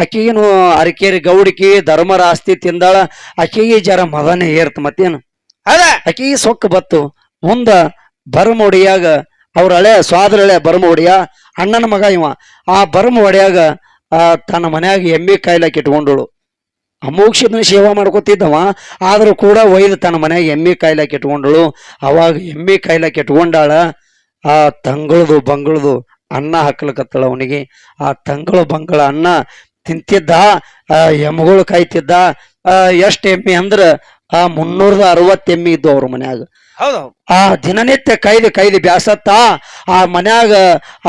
ಆಕಿಗೇನು ಅರಕೇರಿ ಗೌಡಿಕಿ ಧರ್ಮರ ಆಸ್ತಿ ತಿಂದಾಳ ಆಕೆಗೆ ಜರ ಮದನೇ ಏರ್ತ ಮತ್ತೇನು? ಅದ. ಆಕೆಗೆ ಸೊಕ್ಕ ಬತ್ತು. ಮುಂದ ಬರಮ ಒಡಿಯಾಗ ಅವ್ರ ಹಳೆ ಸ್ವಾದ್ರ ಹಳೆ ಬರಮ ಒಡಿಯ ಅಣ್ಣನ ಮಗ ಇವ. ಆ ಬರಮ ಒಡಿಯಾಗ ಆ ತನ್ನ ಮನ್ಯಾಗ ಎಮ್ಮೆ ಕಾಯ್ಲಾಕ ಇಟ್ಕೊಂಡಳು ಅಮೋಕ್ಷದ ಸೇವಾ ಮಾಡ್ಕೊತಿದ್ದವ ಆದ್ರೂ ಕೂಡ ಒಯ್ದು ತನ್ನ ಮನೆಯಾಗ ಎಮ್ಮೆ ಕಾಯ್ಲಾಕ ಇಟ್ಕೊಂಡಳು ಅವಾಗ ಎಮ್ಮೆ ಕಾಯ್ಲಾಕ ಇಟ್ಕೊಂಡಾಳ ಆ ತಂಗಳದು ಬಂಗಳದು ಅನ್ನ ಹಾಕ್ಲಕತ್ತಳ ಅವನಿಗೆ. ಆ ತಂಗಳ ಬಂಗಳ ಅನ್ನ ತಿಂತಿದ್ದ ಆ ಎಮ್ಗಳು ಕಾಯ್ತಿದ್ದ ಎಷ್ಟು ಎಷ್ಟ್ ಎಮ್ಮಿ ಅಂದ್ರ ಆ ಮುನ್ನೂರದ ಅರವತ್ತು ಎಮ್ಮಿ ಇದ್ದು ಅವ್ರ ಮನ್ಯಾಗ. ಆ ದಿನನಿತ್ಯ ಕೈದು ಕೈದು ಬ್ಯಾಸತ್ತ ಆ ಮನ್ಯಾಗ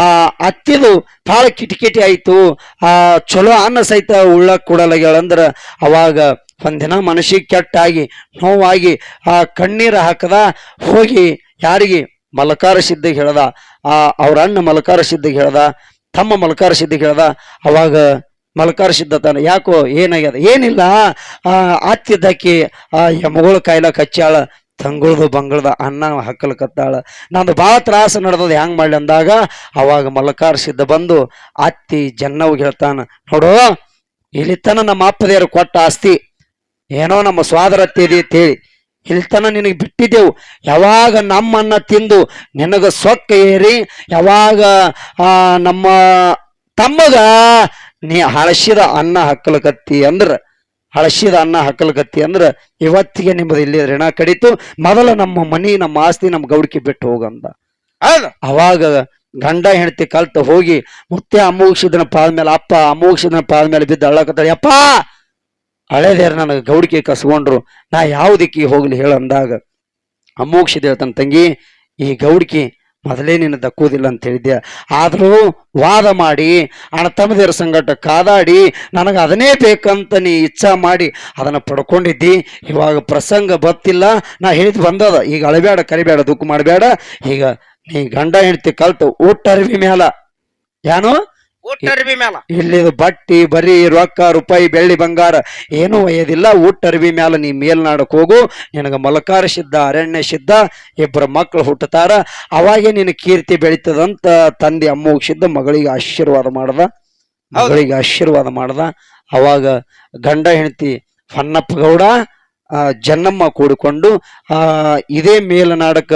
ಆ ಅತ್ತಿದು ಭಾಳ ಕಿಟಕಿಟಿ ಆಯ್ತು. ಆ ಚಲೋ ಅನ್ನ ಸಹಿತ ಉಳ್ಳಕ್ ಕೊಡಲ್ಲ ಅಂದ್ರ ಅವಾಗ ಒಂದಿನ ಮನಸ್ಸಿಗೆ ಕೆಟ್ಟಾಗಿ ನೋವಾಗಿ ಆ ಕಣ್ಣೀರು ಹಾಕದ ಹೋಗಿ ಯಾರಿಗೆ ಮಲಕಾರ ಸಿದ್ಧಿಗೆ ಹೇಳ್ದ, ಆ, ಅವ್ರ ಅಣ್ಣ ಮಲಕಾರ ಸಿದ್ಧಿಗೆ ಹೇಳ್ದ, ತಮ್ಮ ಮಲಕಾರ ಸಿದ್ಧಿಗೆ ಹೇಳ್ದ, ಅವಾಗ ಮಲಕಾರ ಸಿದ್ಧ ತಾನೆ. ಯಾಕೋ ಏನಾಗ್ಯದ? ಏನಿಲ್ಲ. ಅತ್ತಿದ್ದಕ್ಕಿ ಆ, ಯಮಗಳ ಕಾಯಿಲ ಕಚ್ಚಾಳ, ತಂಗುಳ್ದು ಬಂಗಳದ, ಅನ್ನ ಹಾಕಲ್ಕತ್ತಾಳ ನಂದು ಭಾಳ ತ್ರಾಸ ನಡೆದದ ಹೆಂಗ್ ಮಾಡಲಿ ಅಂದಾಗ, ಅವಾಗ ಮಲಕಾರ ಸಿದ್ಧ ಬಂದು ಅತ್ತಿ ಜನ್ನವ್ಗೆ ಹೇಳ್ತಾನ, ನೋಡು, ಇಲ್ಲಿತನ ನಮ್ಮ ಅಪ್ಪದೇರು ಕೊಟ್ಟ ಆಸ್ತಿ, ಏನೋ ನಮ್ಮ ಸ್ವಾದರತ್ತಿ ಅಂತೇಳಿ ಇಲ್ತನ ನಿನಗೆ ಬಿಟ್ಟಿದ್ದೆವು. ಯಾವಾಗ ನಮ್ಮನ್ನ ತಿಂದು ನಿನಗ ಸೊಕ್ಕ ಏರಿ ಯಾವಾಗ ನಮ್ಮ ತಮ್ಮಗ ನೀ ಹಳಸಿದ ಅನ್ನ ಹಕ್ಕಲಕತ್ತಿ ಅಂದ್ರ ಹಳಸಿದ ಅನ್ನ ಹಕ್ಕಲಕತ್ತಿ ಅಂದ್ರ ಇವತ್ತಿಗೆ ನಿಮ್ಮದು ಇಲ್ಲಿ ಋಣ ಕಡಿತು ಮೊದಲ ನಮ್ಮ ಮನಿ ನಮ್ಮ ಆಸ್ತಿ ನಮ್ಮ ಗೌಡಿಕೆ ಬಿಟ್ಟು ಹೋಗಂದ ಅವಾಗ ಗಂಡ ಹೆಂಡತಿ ಕಲ್ತ ಹೋಗಿ ಮತ್ತೆ ಅಮೋಕ್ಷದನ ಪಾದ ಮೇಲೆ ಅಪ್ಪ ಅಮೋಕ್ಷದನ ಪಾದ ಮೇಲೆ ಬಿದ್ದು ಅಳ್ಳಕತ್ತಾಳೆ ಯಪ್ಪ ಹಳೇದೇರ ನನಗೆ ಗೌಡಿಕೆ ಕಸ್ಕೊಂಡ್ರು, ನಾ ಯಾವ ಹೋಗ್ಲಿ ಹೇಳ ಅಂದಾಗ ಅಮೋಕ್ಷಿದ ಹೇಳ್ತಾನ ತಂಗಿ, ಈ ಗೌಡಿಕೆ ಮೊದಲೇ ನಿನ್ನ ದಕ್ಕುವುದಿಲ್ಲ ಅಂತ ಹೇಳಿದ್ದೆ ಆದರೂ ವಾದ ಮಾಡಿ, ಅಣ್ಣ ತಮ್ಮದೇರ ಸಂಗಟ ಕಾದಾಡಿ, ನನಗೆ ಅದನ್ನೇ ಬೇಕಂತ ನೀ ಇಚ್ಛಾ ಮಾಡಿ ಅದನ್ನು ಪಡ್ಕೊಂಡಿದ್ದಿ, ಇವಾಗ ಪ್ರಸಂಗ ಬತ್ತಿಲ್ಲ ನಾ ಹೇಳಿದ್ ಬಂದದ. ಈಗ ಅಳಬೇಡ ಕರಿಬೇಡ ದುಃಖ ಮಾಡಬೇಡ ಈಗ ನೀ ಗಂಡ ಹೆಂಡತಿ ಕಲ್ತು ಊಟ ಅರಿವಿ ಮೇಲ. ಯಾನು? ಊಟ ಅರ್ಬಿ ಮ್ಯಾಲ. ಇಲ್ಲಿ ಬಟ್ಟಿ ಬರೀ ರೊಕ್ಕ ರೂಪಾಯಿ ಬೆಳ್ಳಿ ಬಂಗಾರ ಏನು ಒಯ್ಯೋದಿಲ್ಲ. ಊಟ ಅರಿವಿ ಮ್ಯಾಲ ನೀ ಮೇಲ್ನಾಡಕ್ ಹೋಗು. ನಿನಗ ಮಲಕಾರ ಸಿದ್ಧ ಅರಣ್ಯ ಸಿದ್ಧ ಇಬ್ಬರು ಮಕ್ಕಳು ಹುಟ್ಟತಾರ. ಅವಾಗೆ ನಿನ್ನ ಕೀರ್ತಿ ಬೆಳೀತದಂತ ತಂದೆ ಅಮ್ಮ ಸಿದ್ಧ ಮಗಳಿಗೆ ಆಶೀರ್ವಾದ ಮಾಡದ. ಮಗಳಿಗೆ ಆಶೀರ್ವಾದ ಮಾಡ್ದ. ಅವಾಗ ಗಂಡ ಹೆಂಡತಿ ಫನ್ನಪ್ಪ ಗೌಡ ಜನ್ನಮ್ಮ ಕೂಡಿಕೊಂಡು ಆ ಇದೇ ಮೇಲನಾಡಕ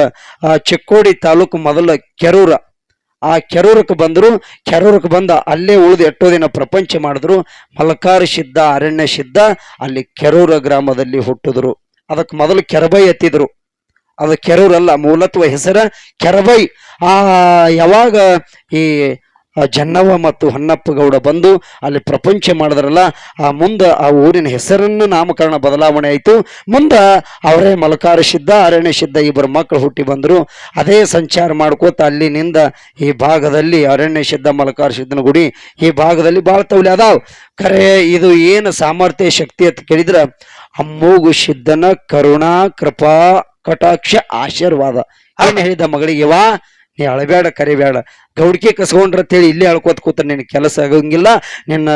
ಚಿಕ್ಕೋಡಿ ತಾಲೂಕು ಮೊದಲ ಕೆರೂರ ಆ ಕೆರೂರಕ್ಕೆ ಬಂದರು, ಕೆರೂರಕ್ಕೆ ಬಂದ ಅಲ್ಲೇ ಉಳಿದು ಎಟ್ಟೋ ದಿನ ಪ್ರಪಂಚ ಮಾಡಿದ್ರು, ಮಲಕಾರ ಸಿದ್ಧ ಅರಣ್ಯ ಸಿದ್ಧ ಅಲ್ಲಿ ಕೆರೂರ ಗ್ರಾಮದಲ್ಲಿ ಹುಟ್ಟಿದ್ರು. ಅದಕ್ಕೆ ಮೊದಲು ಕೆರಬೈ ಎತ್ತಿದ್ರು. ಅದು ಕೆರೂರಲ್ಲ, ಮೂಲತ್ವ ಹೆಸರ ಕೆರಬೈ. ಆ, ಯಾವಾಗ ಈ ಆ ಮತ್ತು ಹೊನ್ನಪ್ಪಗೌಡ ಬಂದು ಅಲ್ಲಿ ಪ್ರಪಂಚ ಮಾಡಿದ್ರಲ್ಲ, ಆ ಮುಂದೆ ಆ ಊರಿನ ಹೆಸರನ್ನು ನಾಮಕರಣ ಬದಲಾವಣೆ ಆಯಿತು. ಮುಂದೆ ಅವರೇ ಮಲಕಾರ ಸಿದ್ಧ ಅರಣ್ಯ ಸಿದ್ಧ ಇಬ್ಬರು ಮಕ್ಕಳು ಹುಟ್ಟಿ ಬಂದರು. ಅದೇ ಸಂಚಾರ ಮಾಡ್ಕೋತ ಅಲ್ಲಿನಿಂದ ಈ ಭಾಗದಲ್ಲಿ ಅರಣ್ಯ ಸಿದ್ಧ ಮಲಕಾರ ಸಿದ್ಧನ ಗುಡಿ ಈ ಭಾಗದಲ್ಲಿ ಭಾಳ ತೌಲ್ಯ ಅದಾವ. ಖರೆ, ಇದು ಏನು ಸಾಮರ್ಥ್ಯ, ಶಕ್ತಿ ಅಂತ ಕೇಳಿದ್ರೆ ಅಮ್ಮೂಗು ಸಿದ್ಧನ ಕರುಣಾ, ಕೃಪಾ, ಕಟಾಕ್ಷ, ಆಶೀರ್ವಾದ. ಏನು ಹೇಳಿದ ಮಗಳಿಗೆ, ವಾ? ನೀ ಅಳಬೇಡ ಕರಿಬೇಡ ಗೌಡಿಕೆ ಕಸ್ಕೊಂಡ್ರ ಅಂತೇಳಿ ಇಲ್ಲೇ ಅಳ್ಕೋತ ಕೂತ ನಿನ್ನ ಕೆಲಸ ಆಗಂಗಿಲ್ಲ, ನಿನ್ನ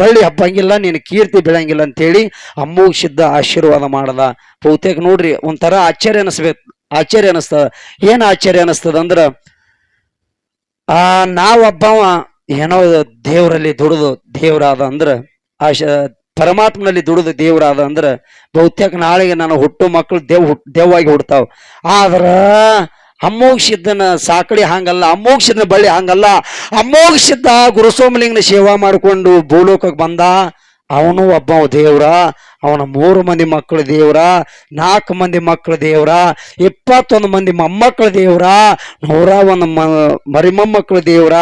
ಬಳ್ಳಿ ಹಬ್ಬಂಗಿಲ್ಲ ನಿನ್ನ ಕೀರ್ತಿ ಬೆಳಂಗಿಲ್ಲ ಅಂತೇಳಿ ಅಮ್ಮಗ್ ಸಿದ್ಧ ಆಶೀರ್ವಾದ ಮಾಡದ. ಬಹುತೇಕ ನೋಡ್ರಿ, ಒಂಥರ ಆಶ್ಚರ್ಯ ಅನಿಸ್ಬೇಕು, ಆಶ್ಚರ್ಯ ಅನಿಸ್ತದ ಏನ್ ಆಶ್ಚರ್ಯ ಅನಿಸ್ತದ ಅಂದ್ರ, ಆ ನಾವೊಬ್ಬವ ಏನೋ ದೇವರಲ್ಲಿ ದುಡಿದು ದೇವರಾದ ಅಂದ್ರ, ಆಶ, ಪರಮಾತ್ಮನಲ್ಲಿ ದುಡಿದು ದೇವರಾದ ಅಂದ್ರ, ಬಹುತೇಕ ನಾಳೆಗೆ ನಾನು ಹುಟ್ಟು ಮಕ್ಕಳು ದೇವ್ ದೇವಾಗಿ ಹುಡ್ತಾವ. ಆದ್ರ ಅಮ್ಮೋಗ್ ಸಾಕಡಿ ಹಾಂಗಲ್ಲ ಹಂಗಲ್ಲ ಅಮ್ಮೋಗ್ ಬಳ್ಳಿ ಹಾಂಗಲ್ಲ. ಅಮ್ಮೋಗ್ ಗುರುಸೋಮಲಿಂಗನ ಸೇವಾ ಮಾಡಿಕೊಂಡು ಭೂಲೋಕಕ್ಕೆ ಬಂದ ಅವನು ಒಬ್ಬ ದೇವ್ರ ಅವನ ಮೂರು ಮಂದಿ ಮಕ್ಕಳು ದೇವ್ರ ನಾಲ್ಕು ಮಂದಿ ಮಕ್ಕಳು ದೇವ್ರ ಇಪ್ಪತ್ತೊಂದು ಮಂದಿ ಮೊಮ್ಮಕ್ಕಳು ದೇವ್ರ ನೂರ ಒಂದು ಮ ಮರಿಮೊಮ್ಮಕ್ಕಳು ದೇವ್ರ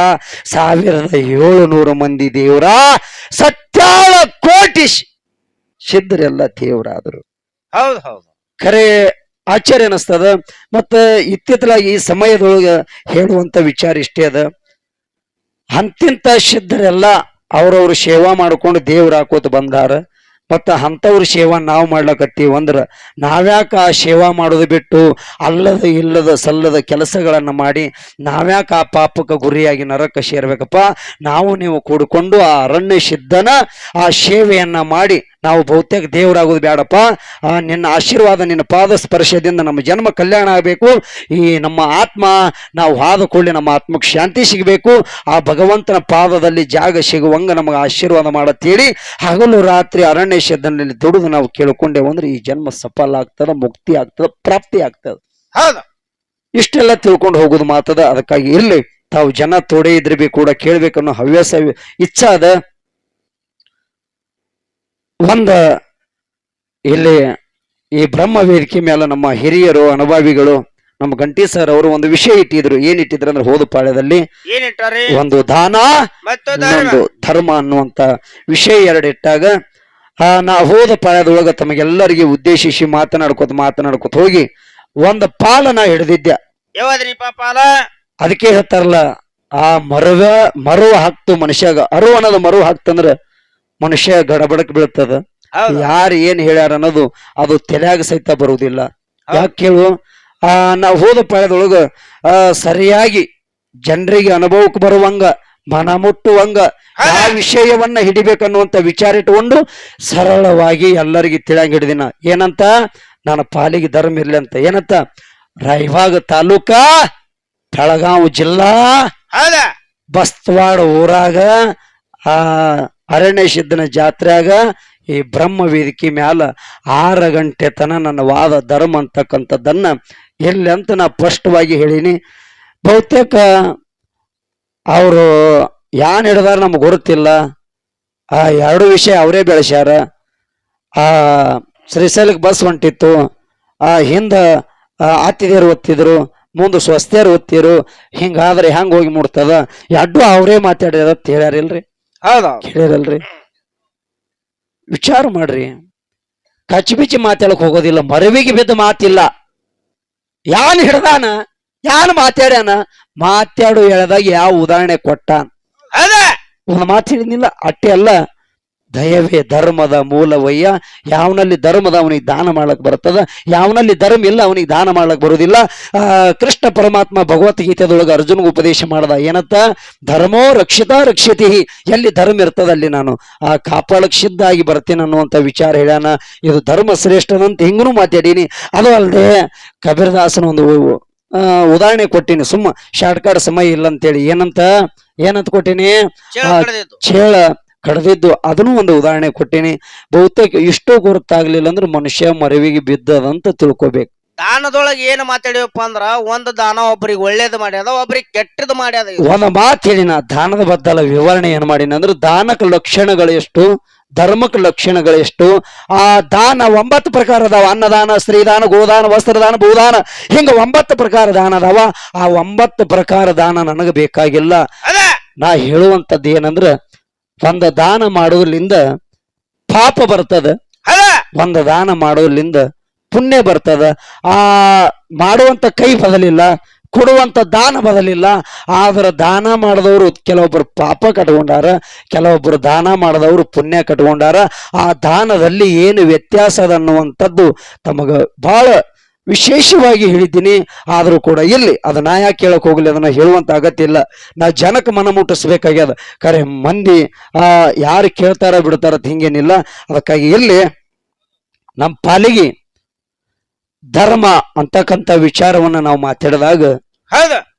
ಸಾವಿರದ ಏಳುನೂರು ಮಂದಿ ದೇವ್ರ ಸತ್ಯಾಳ ಕೋಟಿ ಸಿದ್ಧರೆಲ್ಲ ಸಿದ್ಧರೆಲ್ಲ ದೇವ್ರಾದರು. ಹೌದು ಹೌದು. ಖರೆ ಆಶ್ಚರ್ಯ ಅನಿಸ್ತದ ಮತ್ತು ಇತ್ತಿತ್ತಲಾಗಿ ಈ ಸಮಯದೊಳಗೆ ಹೇಳುವಂತ ವಿಚಾರ ಇಷ್ಟೇ ಅದ. ಅಂತಿಂತ ಸಿದ್ಧರೆಲ್ಲ ಅವ್ರವ್ರ ಸೇವಾ ಮಾಡ್ಕೊಂಡು ದೇವ್ರು ಹಾಕೋತ ಬಂದಾರ. ಮತ್ತು ಅಂಥವ್ರ ಸೇವಾ ನಾವು ಮಾಡ್ಲಕತ್ತೀವಿ ಅಂದ್ರ ನಾವ್ಯಾಕ ಆ ಸೇವಾ ಮಾಡೋದು ಬಿಟ್ಟು ಅಲ್ಲದ ಇಲ್ಲದ ಸಲ್ಲದ ಕೆಲಸಗಳನ್ನು ಮಾಡಿ ನಾವ್ಯಾಕ ಆ ಪಾಪಕ್ಕೆ ಗುರಿಯಾಗಿ ನರಕ ಸೇರ್ಬೇಕಪ್ಪ. ನಾವು ನೀವು ಕೂಡಿಕೊಂಡು ಆ ಅರಣ್ಯ ಸಿದ್ಧನ ಆ ಸೇವೆಯನ್ನು ಮಾಡಿ ನಾವು ಬಹುತೇಕ ದೇವರಾಗೋದು ಬೇಡಪ್ಪ. ನಿನ್ನ ಆಶೀರ್ವಾದ ನಿನ್ನ ಪಾದ ಸ್ಪರ್ಶದಿಂದ ನಮ್ಮ ಜನ್ಮ ಕಲ್ಯಾಣ ಆಗಬೇಕು. ಈ ನಮ್ಮ ಆತ್ಮ ನಾವು ಹಾದ ಕೂಡಲೇ ನಮ್ಮ ಆತ್ಮಕ್ಕೆ ಶಾಂತಿ ಸಿಗಬೇಕು. ಆ ಭಗವಂತನ ಪಾದದಲ್ಲಿ ಜಾಗ ಸಿಗುವಂಗ ನಮಗೆ ಆಶೀರ್ವಾದ ಮಾಡತ್ತೇಳಿ ಹಗಲು ರಾತ್ರಿ ಅರಣ್ಯ ಶಬ್ದನಲ್ಲಿ ದುಡಿದು ನಾವು ಕೇಳಿಕೊಂಡೇವು ಅಂದ್ರೆ ಈ ಜನ್ಮ ಸಫಲ ಆಗ್ತದ ಮುಕ್ತಿ ಆಗ್ತದ ಪ್ರಾಪ್ತಿ ಆಗ್ತದ. ಹೌದು. ಇಷ್ಟೆಲ್ಲ ತಿಳ್ಕೊಂಡು ಹೋಗೋದು ಮಾತದ ಅದಕ್ಕಾಗಿ ಇರ್ಲಿ. ತಾವು ಜನ ತೋಡೆ ಇದ್ರೆ ಬಿ ಕೂಡ ಕೇಳ್ಬೇಕನ್ನೋ ಹವ್ಯಾಸ ಇಚ್ಛಾ ಅದ. ಒಂದ ಇಲ್ಲಿ ಈ ಬ್ರಹ್ಮ ವೇದಿಕೆ ಮೇಲೆ ನಮ್ಮ ಹಿರಿಯರು ಅನುಭವಿಗಳು ನಮ್ಮ ಗಂಟಿ ಸರ್ ಅವರು ಒಂದು ವಿಷಯ ಇಟ್ಟಿದ್ರು. ಏನ್ ಇಟ್ಟಿದ್ರು ಅಂದ್ರೆ ಹೋದ ಪಾಳ್ಯದಲ್ಲಿ ಒಂದು ದಾನ ಒಂದು ಧರ್ಮ ಅನ್ನುವಂತ ವಿಷಯ ಎರಡು ಇಟ್ಟಾಗ ಆ ನಾ ಹೋದ ಪಾಳ್ಯದೊಳಗ ತಮಗೆಲ್ಲರಿಗೆ ಉದ್ದೇಶಿಸಿ ಮಾತನಾಡ್ಕೋತ ಮಾತನಾಡ್ಕೊತ ಹೋಗಿ ಒಂದು ಪಾಲ ನಾ ಹಿಡಿದಿದ್ದೆ. ಪಾಪಾಲ ಅದಕ್ಕೆ ಹೇಳ್ತಾರಲ್ಲ ಆ ಮರವ ಮರು ಹಾಕ್ತು ಮನುಷ್ಯಾಗ. ಅರು ಅನ್ನೋದು ಮರು ಹಾಕ್ತಂದ್ರ ಮನುಷ್ಯ ಗಡಬಡಕ್ ಬೀಳ್ತದ? ಯಾರು ಏನ್ ಹೇಳ್ಯಾರ ಅನ್ನೋದು ಅದು ತಲೆಯಾಗ ಸಹಿತ ಬರುವುದಿಲ್ಲ. ಯಾಕೆ ಕೇಳು? ಆ ನಾವು ಹೋದ ಪಾಯದೊಳಗ ಆ ಸರಿಯಾಗಿ ಜನರಿಗೆ ಅನುಭವಕ್ಕೆ ಬರುವಂಗ ಮನ ಮುಟ್ಟುವಂಗ ಆ ವಿಷಯವನ್ನ ಹಿಡಿಬೇಕನ್ನುವಂತ ವಿಚಾರ ಇಟ್ಟುಕೊಂಡು ಸರಳವಾಗಿ ಎಲ್ಲರಿಗೆ ತಿಳಿಯಂಗ ಹಿಡಿದಿನ. ಏನಂತ? ನನ್ನ ಪಾಲಿಗೆ ಧರ್ಮ ಇರ್ಲಿ ಅಂತ. ಏನಂತ? ರೈವಾಗ ತಾಲೂಕಾ ಬೆಳಗಾವ್ ಜಿಲ್ಲಾ ಬಸ್ತವಾಡ ಊರಾಗ ಆ ಅರಣ್ಯ ಸಿದ್ಧನ ಜಾತ್ರೆಯಾಗ ಈ ಬ್ರಹ್ಮ ವೇದಿಕೆ ಮ್ಯಾಲ ಆರು ಗಂಟೆ ತನ ನನ್ನ ವಾದ ಧರ್ಮ ಅಂತಕ್ಕಂಥದ್ದನ್ನ ಎಲ್ಲಿ ಅಂತ ನಾ ಸ್ಪಷ್ಟವಾಗಿ ಹೇಳೀನಿ. ಬಹುತೇಕ ಅವರು ಯಾನ್ ಹಿಡ್ದಾರ ನಮ್ಗೆ ಗೊತ್ತಿಲ್ಲ ಆ ಎರಡು ವಿಷಯ ಅವರೇ ಬೆಳೆಸ್ಯಾರ. ಆ ಶ್ರೀಶೈಲಕ್ಕೆ ಬಸ್ ಹೊಂಟಿತ್ತು. ಆ ಹಿಂದ ಆ, ಆತಿದೇರು ಒತ್ತಿದ್ರು ಮುಂದೆ ಸ್ವಸ್ಥರು ಒತ್ತಿರು ಹಿಂಗಾದ್ರೆ ಹೆಂಗ್ ಹೋಗಿ ಮುಡ್ತದ ಎಡ್ಡು ಅವರೇ ಮಾತಾಡ್ಯಾರ ಅಂತ ಕೇಳಿರಲ್ರಿ. ವಿಚಾರ ಮಾಡ್ರಿ. ಕಚ್ಬಿಚ್ಚಿ ಮಾತಾಡಕ್ ಹೋಗೋದಿಲ್ಲ. ಮರವಿಗೆ ಬಿದ್ದ ಮಾತಿಲ್ಲ. ಯಾನ್ ಹಿಡ್ದಾನ? ಯಾನ್ ಮಾತಾಡ್ಯಾನ? ಮಾತಾಡು ಹೇಳ್ದಾಗ ಯಾವ ಉದಾಹರಣೆ ಕೊಟ್ಟ ಅದ. ಒಂದು ಮಾತು ಹೇಳಿದ್ನಿಲ್ಲ. ಅಟ್ಟೆ ಅಲ್ಲ. ದಯವೇ ಧರ್ಮದ ಮೂಲವಯ್ಯ. ಯಾವನಲ್ಲಿ ಧರ್ಮದ ಅವನಿಗೆ ದಾನ ಮಾಡಕ್ಕೆ ಬರ್ತದ ಯಾವನಲ್ಲಿ ಧರ್ಮ ಇಲ್ಲ ಅವನಿಗೆ ದಾನ ಮಾಡಕ್ಕೆ ಬರುದಿಲ್ಲ ಕೃಷ್ಣ ಪರಮಾತ್ಮ ಭಗವದ್ಗೀತೆದೊಳಗೆ ಅರ್ಜುನ್ಗೆ ಉಪದೇಶ ಮಾಡದ ಏನಂತ? ಧರ್ಮೋ ರಕ್ಷಿತ ರಕ್ಷಿತಿ. ಎಲ್ಲಿ ಧರ್ಮ ಇರ್ತದ ಅಲ್ಲಿ ನಾನು. ಆ ಕಾಪಾಡಕ್ಷಿದ್ದಾಗಿ ಬರ್ತೀನಿ ಅನ್ನುವಂತ ವಿಚಾರ ಹೇಳ್ಯಾನ. ಇದು ಧರ್ಮ ಶ್ರೇಷ್ಠದಂತ ಹಿಂಗೂ ಮಾತಾಡೀನಿ. ಅದು ಅಲ್ಲದೆ ಕಬೀರದಾಸನ ಒಂದು ಉದಾಹರಣೆ ಕೊಟ್ಟಿನಿ. ಸುಮ್ಮ ಶಾರ್ಟ್ಕಟ್ ಸಮಯ ಇಲ್ಲ ಅಂತೇಳಿ ಏನಂತ? ಏನಂತ ಕೊಟ್ಟಿನಿ? ಚೇಳ. ಕಡ್ದಿದ್ದು ಅದನ್ನು ಒಂದು ಉದಾಹರಣೆ ಕೊಟ್ಟೇನೆ. ಬಹುತೇಕ ಇಷ್ಟು ಗುರುತಾಗ್ಲಿಲ್ಲ ಅಂದ್ರೆ ಮನುಷ್ಯ ಮರವಿಗೆ ಬಿದ್ದದಂತ ತಿಳ್ಕೊಬೇಕು. ದಾನದೊಳಗೆ ಏನು ಮಾತಾಡಿವಪ್ಪ ಅಂದ್ರ ಒಂದು ದಾನ ಒಬ್ಬರಿಗೆ ಒಳ್ಳೇದು ಮಾಡ್ಯದ ಒಬ್ರಿಗೆ ಕೆಟ್ಟದ್ದು ಮಾಡ್ಯದ ಒಂದು ಒಂದ ಮಾತು ಹೇಳಿನ ದಾನದ ಬದ್ದಲ ವಿವರಣೆ ಏನ್ ಮಾಡಿನ ಅಂದ್ರೆ ದಾನಕ ಲಕ್ಷಣಗಳು ಎಷ್ಟು ಧರ್ಮಕ ಲಕ್ಷಣಗಳು ಎಷ್ಟು ಆ ದಾನ ಒಂಬತ್ತು ಪ್ರಕಾರ ಅದಾವ ಅನ್ನದಾನ ಸ್ತ್ರೀದಾನ ಗೋದಾನ ವಸ್ತ್ರದಾನ ಭೂದಾನ ಹಿಂಗ ಒಂಬತ್ತು ಪ್ರಕಾರ ದಾನ ಅದಾವ. ಆ ಒಂಬತ್ತು ಪ್ರಕಾರ ದಾನ ನನಗೆ ಬೇಕಾಗಿಲ್ಲ. ಅದ. ನಾ ಹೇಳುವಂತದ್ದು ಏನಂದ್ರ ಒಂದ ದಾನ ಮಾಡೋದ್ರಿಂದ ಪಾಪ ಬರ್ತದ ಒಂದು ದಾನ ಮಾಡೋದ್ರಿಂದ ಪುಣ್ಯ ಬರ್ತದ. ಆ ಮಾಡುವಂತ ಕೈ ಬದಲಿಲ್ಲ ಕೊಡುವಂತ ದಾನ ಬದಲಿಲ್ಲ ಆದ್ರೆ ದಾನ ಮಾಡಿದವರು ಕೆಲವೊಬ್ಬರು ಪಾಪ ಕಟ್ಕೊಂಡಾರ ಕೆಲವೊಬ್ಬರು ದಾನ ಮಾಡಿದವರು ಪುಣ್ಯ ಕಟ್ಕೊಂಡಾರ ಆ ದಾನದಲ್ಲಿ ಏನು ವ್ಯತ್ಯಾಸ ಅನ್ನುವಂಥದ್ದು ತಮಗ ಬಹಳ ವಿಶೇಷವಾಗಿ ಹೇಳಿದ್ದೀನಿ, ಆದರೂ ಕೂಡ ಇಲ್ಲಿ, ಅದು ನಾ ಯಾಕೆ ಕೇಳಕ್ ಹೋಗ್ಲಿ ಅದನ್ನ ಹೇಳುವಂತ ಅಗತ್ಯ ಇಲ್ಲ. ನಾ ಜನಕ್ಕೆ ಮನ ಮುಟ್ಟಿಸ್ಬೇಕಾಗ್ಯದ. ಖರೆ ಮಂದಿ, ಆ, ಯಾರು ಕೇಳ್ತಾರ ಬಿಡ್ತಾರ ಹಿಂಗೇನಿಲ್ಲ. ಅದಕ್ಕಾಗಿ ಇಲ್ಲಿ ನಮ್ಮ ಪಾಲಿಗೆ ಧರ್ಮ ಅಂತಕ್ಕಂಥ ವಿಚಾರವನ್ನ ನಾವು ಮಾತಾಡಿದಾಗ ಹೌದ.